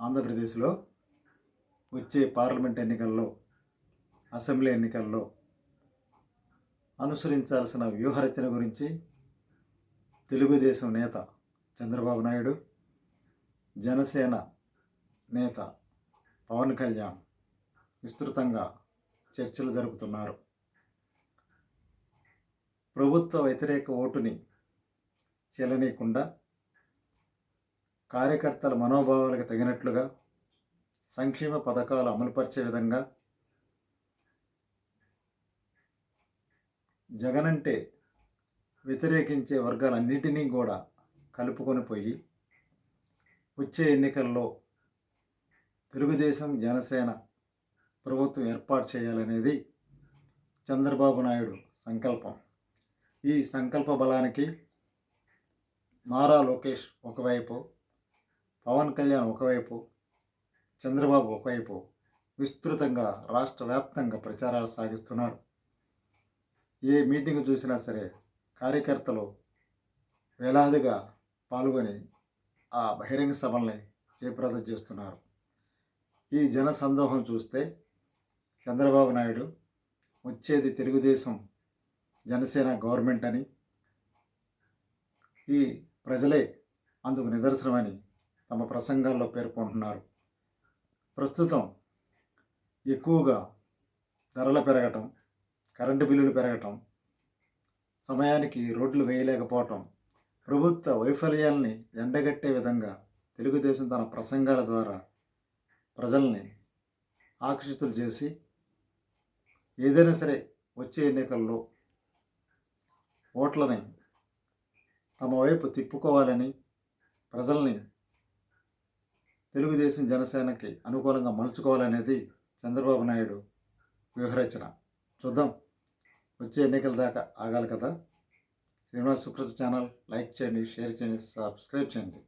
ఆంధ్రప్రదేశ్లో వచ్చే పార్లమెంట్ ఎన్నికల్లో అసెంబ్లీ ఎన్నికల్లో అనుసరించాల్సిన వ్యూహరచన గురించి తెలుగుదేశం నేత చంద్రబాబు నాయుడు జనసేన నేత పవన్ కళ్యాణ్ విస్తృతంగా చర్చలు జరుపుతున్నారు. ప్రభుత్వ వ్యతిరేక ఓటుని చెలనీయకుండా కార్యకర్తల మనోభావాలకు తగినట్లుగా సంక్షేమ పథకాలు అమలుపరిచే విధంగా జగనంటే వ్యతిరేకించే వర్గాలన్నింటినీ కూడా కలుపుకొని పోయి వచ్చే ఎన్నికల్లో తెలుగుదేశం జనసేన ప్రభుత్వం ఏర్పాటు చేయాలనేది చంద్రబాబు నాయుడు సంకల్పం. ఈ సంకల్ప బలానికి నారా లోకేష్ ఒకవైపు పవన్ కళ్యాణ్ ఒకవైపు చంద్రబాబు ఒకవైపు విస్తృతంగా రాష్ట్ర వ్యాప్తంగా ప్రచారాలు సాగిస్తున్నారు. ఏ మీటింగ్ చూసినా సరే కార్యకర్తలు వేలాదిగా పాల్గొని ఆ బహిరంగ సభల్ని జయప్రదం చేస్తున్నారు. ఈ జన సందోహం చూస్తే చంద్రబాబు నాయుడు వచ్చేది తెలుగుదేశం జనసేన గవర్నమెంట్ అని ఈ ప్రజలే అందుకు నిదర్శనమని తమ ప్రసంగాల్లో పేర్కొంటున్నారు. ప్రస్తుతం ఎక్కువగా ధరలు పెరగటం కరెంటు బిల్లులు పెరగటం సమయానికి రోడ్లు వేయలేకపోవటం ప్రభుత్వ వైఫల్యాల్ని ఎండగట్టే విధంగా తెలుగుదేశం తన ప్రసంగాల ద్వారా ప్రజల్ని ఆకర్షితులు చేసి ఏదైనా సరే వచ్చే ఎన్నికల్లో ఓట్లని తమ వైపు తిప్పుకోవాలని ప్రజల్ని తెలుగుదేశం జనసేనకి అనుకూలంగా మలుచుకోవాలనేది చంద్రబాబు నాయుడు వ్యూహరచన. చూద్దాం. వచ్చే ఎన్నికల దాకా ఆగాలి కదా. శ్రీనివాస్ సుప్రజ్ ఛానల్ లైక్ చేయండి షేర్ చేయండి సబ్స్క్రైబ్ చేయండి.